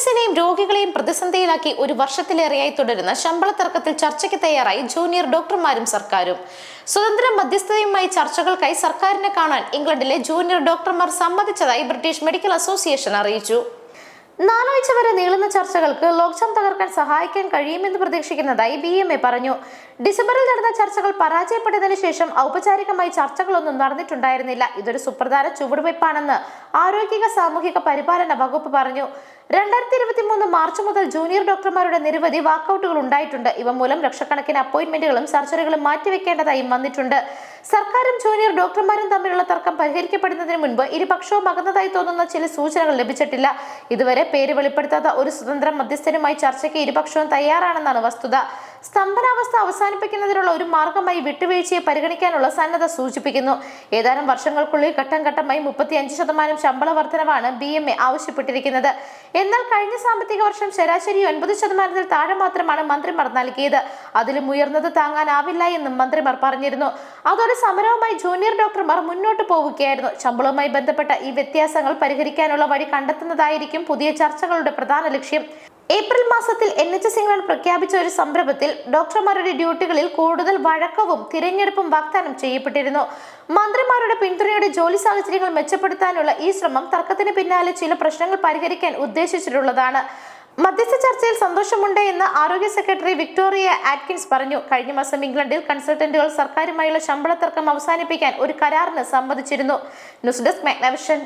എസിനെയും രോഗികളെയും പ്രതിസന്ധിയിലാക്കി ഒരു വർഷത്തിലേറെയായി തുടരുന്ന ശമ്പള തർക്കത്തിൽ ചർച്ചയ്ക്ക് തയ്യാറായി ജൂനിയർ ഡോക്ടർമാരും സർക്കാരും. സ്വതന്ത്ര മധ്യസ്ഥതയുമായി ചർച്ചകൾക്കായി സർക്കാരിനെ കാണാൻ ഇംഗ്ലണ്ടിലെ ജൂനിയർ ഡോക്ടർമാർ സമ്മതിച്ചതായി ബ്രിട്ടീഷ് മെഡിക്കൽ അസോസിയേഷൻ അറിയിച്ചു. നാലാഴ്ച വരെ നീളുന്ന ചർച്ചകൾക്ക് ലോക്ഡൌൺ തകർക്കാൻ സഹായിക്കാൻ കഴിയുമെന്ന് പ്രതീക്ഷിക്കുന്നതായി ബി എം എ പറഞ്ഞു. ഡിസംബറിൽ നടന്ന ചർച്ചകൾ പരാജയപ്പെട്ടതിനു ശേഷം ഔപചാരികമായി ചർച്ചകളൊന്നും നടന്നിട്ടുണ്ടായിരുന്നില്ല. ഇതൊരു സുപ്രധാന ചുവടുവയ്പ്പാണെന്ന് ആരോഗ്യ സാമൂഹിക പരിപാലന വകുപ്പ് പറഞ്ഞു. രണ്ടായിരത്തി ഇരുപത്തി മൂന്ന് മാർച്ച് മുതൽ ജൂനിയർ ഡോക്ടർമാരുടെ നിരവധി വാക്കൌട്ടുകൾ ഉണ്ടായിട്ടുണ്ട്. ഇവ മൂലം ലക്ഷക്കണക്കിന് അപ്പോയിന്റ്മെന്റുകളും സർജറികളും മാറ്റിവെക്കേണ്ടതായും വന്നിട്ടുണ്ട്. സർക്കാരും ജൂനിയർ ഡോക്ടർമാരും തമ്മിലുള്ള തർക്കം പരിഹരിക്കപ്പെടുന്നതിന് മുൻപ് ഇരുപക്ഷവും അകന്നതായി തോന്നുന്ന ചില സൂചനകൾ ലഭിച്ചിട്ടില്ല. ഇതുവരെ പേര് വെളിപ്പെടുത്താത്ത ഒരു സ്വതന്ത്ര മധ്യസ്ഥനുമായി ചർച്ചയ്ക്ക് ഇരുപക്ഷവും തയ്യാറാണെന്നാണ് വസ്തുത. സ്തംഭനാവസ്ഥ അവസാനിപ്പിക്കുന്നതിനുള്ള ഒരു മാർഗമായി വിട്ടുവീഴ്ചയെ പരിഗണിക്കാനുള്ള സന്നദ്ധ സൂചിപ്പിക്കുന്നു. ഏതാനും വർഷങ്ങൾക്കുള്ളിൽ ഘട്ടം ഘട്ടമായി മുപ്പത്തി അഞ്ച് ശതമാനം ശമ്പള വർധനവാണ് ബി എം എ ആവശ്യപ്പെട്ടിരിക്കുന്നത്. എന്നാൽ കഴിഞ്ഞ സാമ്പത്തിക വർഷം ശരാശരി ഒൻപത് ശതമാനത്തിൽ താഴെ മാത്രമാണ് മന്ത്രിമാർ നൽകിയത്. അതിലും ഉയർന്നത് താങ്ങാനാവില്ല എന്നും മന്ത്രിമാർ പറഞ്ഞിരുന്നു. അതോടെ സമരവുമായി ജൂനിയർ ഡോക്ടർമാർ മുന്നോട്ട് പോവുകയായിരുന്നു. ശമ്പളവുമായി ബന്ധപ്പെട്ട ഈ വ്യത്യാസങ്ങൾ പരിഹരിക്കാനുള്ള വഴി കണ്ടെത്തുന്നതായിരിക്കും പുതിയ ചർച്ചകളുടെ പ്രധാന ലക്ഷ്യം. ഏപ്രിൽ മാസത്തിൽ എൻ എച്ച് എസ് ഇംഗ്ലണ്ട് പ്രഖ്യാപിച്ച ഒരു സംരംഭത്തിൽ ഡോക്ടർമാരുടെ ഡ്യൂട്ടികളിൽ കൂടുതൽ വഴക്കവും തിരഞ്ഞെടുപ്പും വാഗ്ദാനം ചെയ്യപ്പെട്ടിരുന്നു. മന്ത്രിമാരുടെ പിന്തുണയുടെ ജോലി സാഹചര്യങ്ങൾ മെച്ചപ്പെടുത്താനുള്ള ഈ ശ്രമം തർക്കത്തിന് പിന്നാലെ ചില പ്രശ്നങ്ങൾ പരിഹരിക്കാൻ ഉദ്ദേശിച്ചിട്ടുള്ളതാണ്. മധ്യസ്ഥ ചർച്ചയിൽ സന്തോഷമുണ്ട് എന്ന് ആരോഗ്യ സെക്രട്ടറി വിക്ടോറിയ ആറ്റ്കിൻസ് പറഞ്ഞു. കഴിഞ്ഞ മാസം ഇംഗ്ലണ്ടിൽ കൺസൾട്ടന്റുകൾ സർക്കാരുമായുള്ള ശമ്പള തർക്കം അവസാനിപ്പിക്കാൻ ഒരു കരാറിന് സമ്മതിച്ചിരുന്നു. News desk Magnavision.